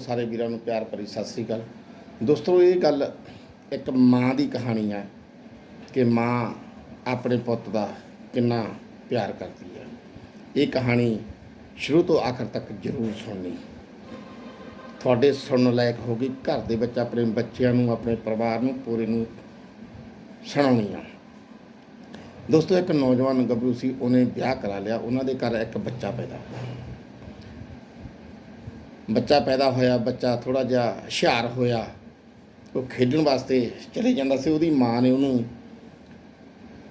ਸਾਰੇ ਵੀਰਾਂ ਨੂੰ ਪਿਆਰ ਭਰੀ ਸਤਿ ਸ੍ਰੀ ਅਕਾਲ। ਦੋਸਤੋ, ਇਹ ਗੱਲ ਇੱਕ ਮਾਂ ਦੀ ਕਹਾਣੀ ਹੈ ਕਿ ਮਾਂ ਆਪਣੇ ਪੁੱਤ ਦਾ ਕਿੰਨਾ ਪਿਆਰ ਕਰਦੀ ਹੈ। ਇਹ ਕਹਾਣੀ ਸ਼ੁਰੂ ਤੋਂ ਆਖਰ ਤੱਕ ਜ਼ਰੂਰ ਸੁਣਨੀ। ਤੁਹਾਡੇ ਸੁਣਨ ਲਾਇਕ ਹੋਗੀ ਘਰ ਦੇ ਵਿੱਚ ਆਪਣੇ ਬੱਚਿਆਂ ਨੂੰ, ਆਪਣੇ ਪਰਿਵਾਰ ਨੂੰ ਪੂਰੇ ਨੂੰ ਸੁਣਾਉਣੀ ਆ। ਦੋਸਤੋ, ਇੱਕ ਨੌਜਵਾਨ ਗੱਭਰੂ ਸੀ, ਉਹਨੇ ਵਿਆਹ ਕਰਾ ਲਿਆ। ਉਹਨਾਂ ਦੇ ਘਰ ਇੱਕ ਬੱਚਾ ਪੈਦਾ ਹੋਇਆ। ਬੱਚਾ ਪੈਦਾ ਹੋਇਆ, ਬੱਚਾ ਥੋੜਾ ਜਿਹਾ ਹੁਸ਼ਿਆਰ ਹੋਇਆ, ਉਹ ਖੇਡਣ ਵਾਸਤੇ ਚਲੇ ਜਾਂਦਾ ਸੀ, ਉਹਦੀ ਮਾਂ ਨੇ ਉਹਨੂੰ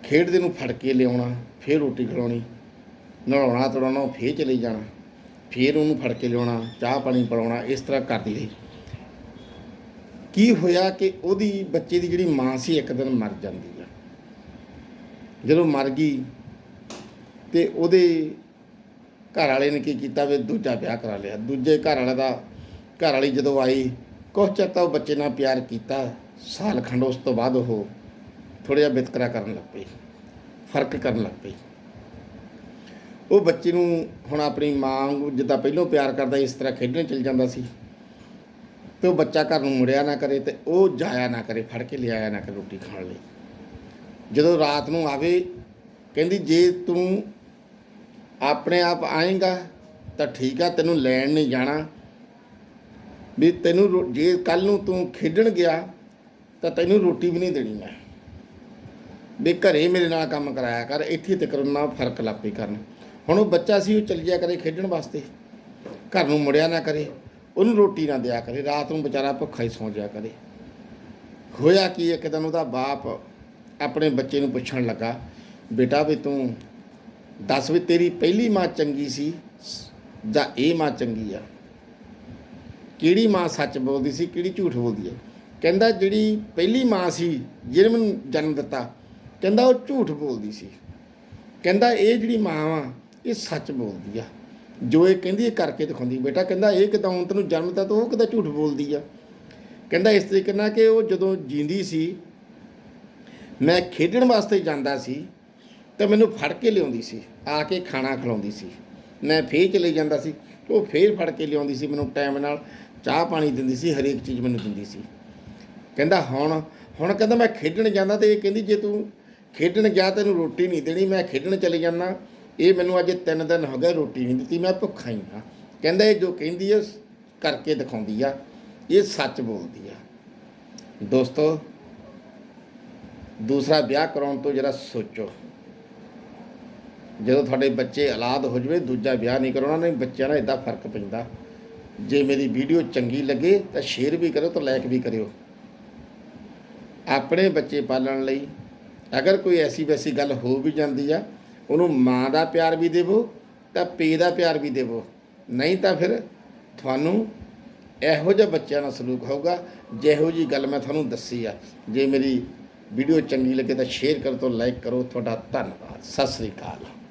ਖੇਡਦੇ ਨੂੰ ਫੜ ਕੇ ਲਿਆਉਣਾ, ਫੇਰ ਰੋਟੀ ਖਿਲਾਉਣੀ, ਨਹਾਉਣਾ ਤੜਾਉਣਾ ਫੇਰ ਚਲੇ ਜਾਣਾ, ਫੇਰ ਉਹਨੂੰ ਫੜ ਕੇ ਲਿਆਉਣਾ, ਚਾਹ ਪਾਣੀ ਪਿਲਾਉਣਾ, ਇਸ ਤਰ੍ਹਾਂ ਕਰਦੀ ਰਹੀ। ਕੀ ਹੋਇਆ ਕਿ ਉਹਦੀ ਬੱਚੇ ਦੀ ਜਿਹੜੀ ਮਾਂ ਸੀ, ਇੱਕ ਦਿਨ ਮਰ ਜਾਂਦੀ ਆ। ਜਦੋਂ ਮਰ ਗਈ ਤੇ ਉਹਦੇ ਘਰ ਵਾਲੇ ਨੇ ਕੀ ਕੀਤਾ ਵੀ ਦੂਜਾ ਵਿਆਹ ਕਰਾ ਲਿਆ। ਦੂਜੇ ਘਰ ਵਾਲੇ ਦਾ ਘਰ ਵਾਲੀ ਜਦੋਂ ਆਈ, ਕੁਛ ਚਿਰ ਤਾਂ ਉਹ ਬੱਚੇ ਨਾਲ ਪਿਆਰ ਕੀਤਾ। ਸਾਲ ਖੰਡ ਉਸ ਤੋਂ ਬਾਅਦ ਉਹ ਥੋੜਾ ਜਿਹਾ ਵਿਤਕਰਾ ਕਰਨ ਲੱਗ ਪਈ। ਫ਼ਰਕ ਕਰਨ ਲੱਗ ਪਈ। ਉਹ ਬੱਚੇ ਨੂੰ ਹੁਣ ਆਪਣੀ ਮਾਂ ਨੂੰ ਜਿੱਦਾਂ ਪਹਿਲਾਂ ਪਿਆਰ ਕਰਦਾ, ਇਸ ਤਰ੍ਹਾਂ ਖੇਡਣ ਚਲ ਜਾਂਦਾ ਸੀ। ਤੇ ਉਹ ਬੱਚਾ ਘਰ ਨੂੰ ਮੁੜਿਆ ਨਾ ਕਰੇ ਤੇ ਉਹ ਜਾਇਆ ਨਾ ਕਰੇ, ਫੜ ਕੇ ਲਿਆਇਆ ਨਾ ਕਰੇ ਰੋਟੀ ਖਾਣ ਲਈ। ਜਦੋਂ ਰਾਤ ਨੂੰ ਆਵੇ, ਕਹਿੰਦੀ, ਜੇ ਤੂੰ ਆਪਣੇ ਆਪ ਆਏਗਾ ਤਾਂ ਠੀਕ ਆ, ਤੈਨੂੰ ਲੈਣ ਨਹੀਂ ਜਾਣਾ। ਵੀ ਤੈਨੂੰ ਰੋ- ਜੇ ਕੱਲ ਨੂੰ ਤੂੰ ਖੇਡਣ ਗਿਆ, ਤਾਂ ਤੈਨੂੰ ਰੋਟੀ ਵੀ ਨਹੀਂ ਦੇਣੀ ਮੈਂ। ਵੀ ਘਰੇ ਮੇਰੇ ਨਾਲ ਕੰਮ ਕਰਾਇਆ ਕਰ, ਇੱਥੇ ਤੱਕ ਨਾ ਫ਼ਰਕ ਲੱਪੇ ਕਰਨ। ਹੁਣ ਉਹ ਬੱਚਾ ਸੀ, ਉਹ ਚਲ ਗਿਆ ਕਰੇ ਖੇਡਣ ਵਾਸਤੇ। ਘਰ ਨੂੰ ਮੁੜਿਆ ਨਾ ਕਰੇ, ਉਹਨੂੰ ਰੋਟੀ ਨਾ ਦਿਆ ਕਰੇ, ਰਾਤ ਨੂੰ ਵਿਚਾਰਾ ਭੁੱਖਾ ਹੀ ਸੌਂ ਜਾ ਕਰੇ। ਹੋਇਆ ਕੀ, ਇੱਕ ਦਿਨ ਉਹਦਾ ਬਾਪ ਆਪਣੇ ਬੱਚੇ ਨੂੰ ਪੁੱਛਣ ਲੱਗਾ, ਬੇਟਾ ਵੀ ਤੂੰ ਦੱਸ ਵੀ ਤੇਰੀ ਪਹਿਲੀ ਮਾਂ ਚੰਗੀ ਸੀ ਜਾਂ ਇਹ ਮਾਂ ਚੰਗੀ ਆ? ਕਿਹੜੀ ਮਾਂ ਸੱਚ ਬੋਲਦੀ ਸੀ, ਕਿਹੜੀ ਝੂਠ ਬੋਲਦੀ ਹੈ ਕਹਿੰਦਾ ਜਿਹੜੀ ਪਹਿਲੀ ਮਾਂ ਸੀ, ਜਿਹਨੇ ਮੈਨੂੰ ਜਨਮ ਦਿੱਤਾ, ਕਹਿੰਦਾ ਉਹ ਝੂਠ ਬੋਲਦੀ ਸੀ। ਕਹਿੰਦਾ ਇਹ ਜਿਹੜੀ ਮਾਂ ਵਾ ਇਹ ਸੱਚ ਬੋਲਦੀ ਆ। ਜੋ ਇਹ ਕਹਿੰਦੀ, ਇਹ ਕਰਕੇ ਦਿਖਾਉਂਦੀ। ਬੇਟਾ ਕਹਿੰਦਾ ਇਹ ਕਿਦਾਂ ਹੁਣ ਤੈਨੂੰ ਜਨਮ ਦਿੱਤਾ, ਤਾਂ ਉਹ ਕਿਦਾਂ ਝੂਠ ਬੋਲਦੀ ਆ? ਕਹਿੰਦਾ ਇਸ ਤਰੀਕੇ ਨਾਲ ਕਿ ਉਹ ਜਦੋਂ ਜਿੰਦੀ ਸੀ, ਮੈਂ ਖੇਡਣ ਵਾਸਤੇ ਜਾਂਦਾ ਸੀ ਤਾਂ ਮੈਨੂੰ ਫੜ ਕੇ ਲਿਆਉਂਦੀ ਸੀ, ਆ ਕੇ ਖਾਣਾ ਖਿਲਾਉਂਦੀ ਸੀ। ਮੈਂ ਫੇਰ ਚਲੇ ਜਾਂਦਾ ਸੀ, ਉਹ ਫੇਰ ਫੜ ਕੇ ਲਿਆਉਂਦੀ ਸੀ ਮੈਨੂੰ ਟਾਈਮ ਨਾਲ, ਚਾਹ ਪਾਣੀ ਦਿੰਦੀ ਸੀ, ਹਰੇਕ ਚੀਜ਼ ਮੈਨੂੰ ਦਿੰਦੀ ਸੀ। ਕਹਿੰਦਾ, ਹੁਣ ਹੁਣ ਕਹਿੰਦਾ ਮੈਂ ਖੇਡਣ ਜਾਂਦਾ ਤੇ ਇਹ ਕਹਿੰਦੀ, ਜੇ ਤੂੰ ਖੇਡਣ ਗਿਆ ਤੈਨੂੰ ਰੋਟੀ ਨਹੀਂ ਦੇਣੀ, ਮੈਂ ਖੇਡਣ ਚਲੇ ਜਾਂਦਾ। ਇਹ ਮੈਨੂੰ ਅੱਜ ਤਿੰਨ ਦਿਨ ਹੋ ਗਏ ਰੋਟੀ ਨਹੀਂ ਦਿੱਤੀ, ਮੈਂ ਭੁੱਖਾ ਹੀ ਹਾਂ। ਕਹਿੰਦਾ, ਇਹ ਜੋ ਕਹਿੰਦੀ ਹੈ ਕਰਕੇ ਦਿਖਾਉਂਦੀ ਆ, ਇਹ ਸੱਚ ਬੋਲਦੀ ਆ। ਦੋਸਤੋ, ਦੂਸਰਾ ਵਿਆਹ ਕਰਾਉਣ ਤੋਂ ਜਰਾ ਸੋਚੋ। ਜਦੋਂ ਤੁਹਾਡੇ ਬੱਚੇ ਔਲਾਦ ਹੋ ਜਵੇ, ਦੂਜਾ ਵਿਆਹ ਨਹੀਂ ਕਰਾਉਣਾ, ਨਹੀਂ ਬੱਚਿਆਂ ਨਾਲ ਇਦਾਂ ਫ਼ਰਕ ਪੈਂਦਾ। ਜੇ ਮੇਰੀ ਵੀਡੀਓ ਚੰਗੀ ਲੱਗੇ, ਤਾਂ ਸ਼ੇਅਰ ਵੀ ਕਰੋ ਤਾਂ ਲਾਈਕ ਵੀ ਕਰਿਓ। ਆਪਣੇ ਬੱਚੇ ਪਾਲਣ ਲਈ ਅਗਰ ਕੋਈ ਐਸੀ ਵੈਸੀ ਗੱਲ ਹੋ ਵੀ ਜਾਂਦੀ ਆ, ਉਹਨੂੰ ਮਾਂ ਦਾ ਪਿਆਰ ਵੀ ਦੇਵੋ, ਤਾਂ ਪੇ ਦਾ ਪਿਆਰ ਵੀ ਦੇਵੋ। ਨਹੀਂ ਤਾਂ ਫਿਰ ਤੁਹਾਨੂੰ ਇਹੋ ਜਿਹਾ ਬੱਚਿਆਂ ਨਾਲ ਸਲੂਕ ਹੋਊਗਾ, ਜਿਹੋ ਜੀ ਗੱਲ ਮੈਂ ਤੁਹਾਨੂੰ ਦੱਸੀ ਆ। ਜੇ ਮੇਰੀ ਵੀਡੀਓ ਚੰਗੀ ਲੱਗੇ ਤਾਂ ਸ਼ੇਅਰ ਕਰੋ ਤਾਂ ਲਾਈਕ ਕਰੋ। ਤੁਹਾਡਾ ਧੰਨਵਾਦ। ਸਤਿ ਸ੍ਰੀ ਅਕਾਲ।